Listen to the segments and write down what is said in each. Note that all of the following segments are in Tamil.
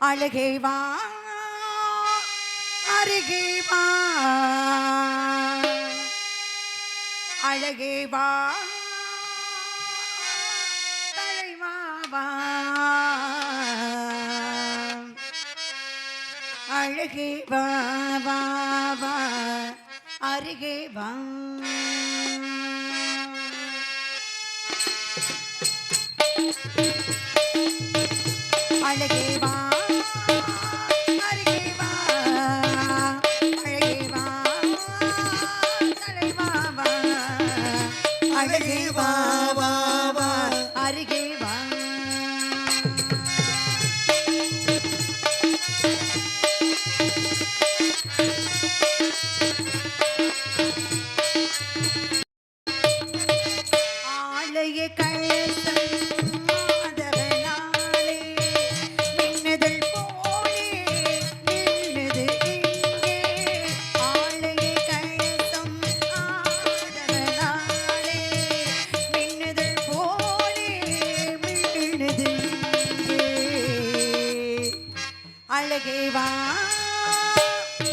அழுகை வா அருகே வா. அழகே வா தலைவாவா அழகே வாவா அருகே வா. அழகே வா. Thank you. அழகே வா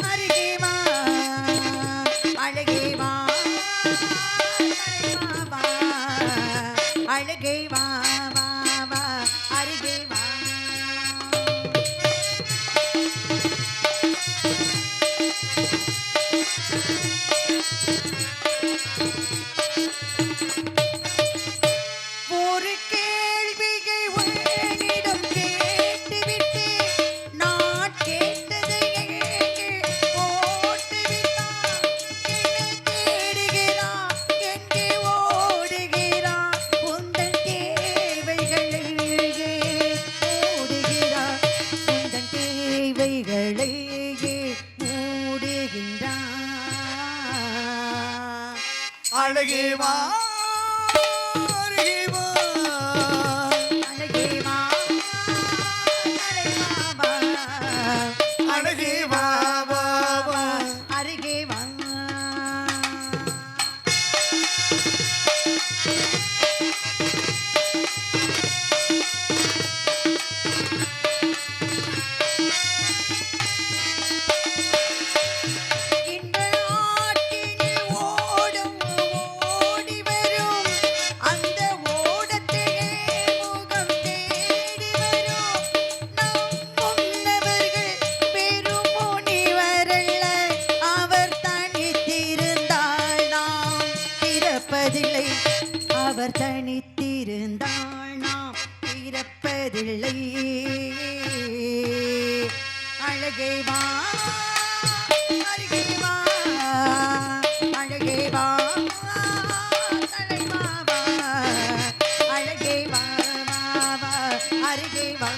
அருகே வா அழகே வா அழகே வா Thank you. குறைகளை மூடுகின்றான் அழகேவா அவர் தனித்திருந்தால் நாம் பிறப்பதில்லை. அழகை வா அழகை வா அழகை வா அருகே வா.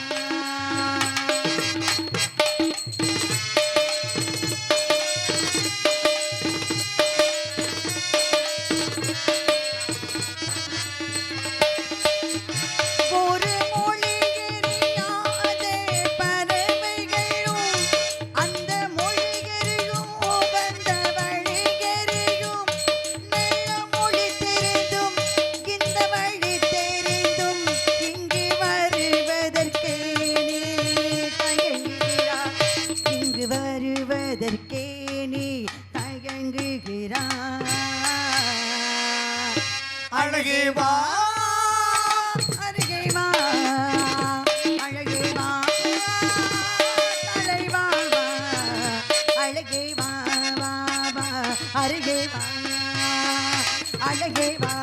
எதற்கே நீ தயங்குகிறாய்? அழகே வா அருகே வா அழகே வா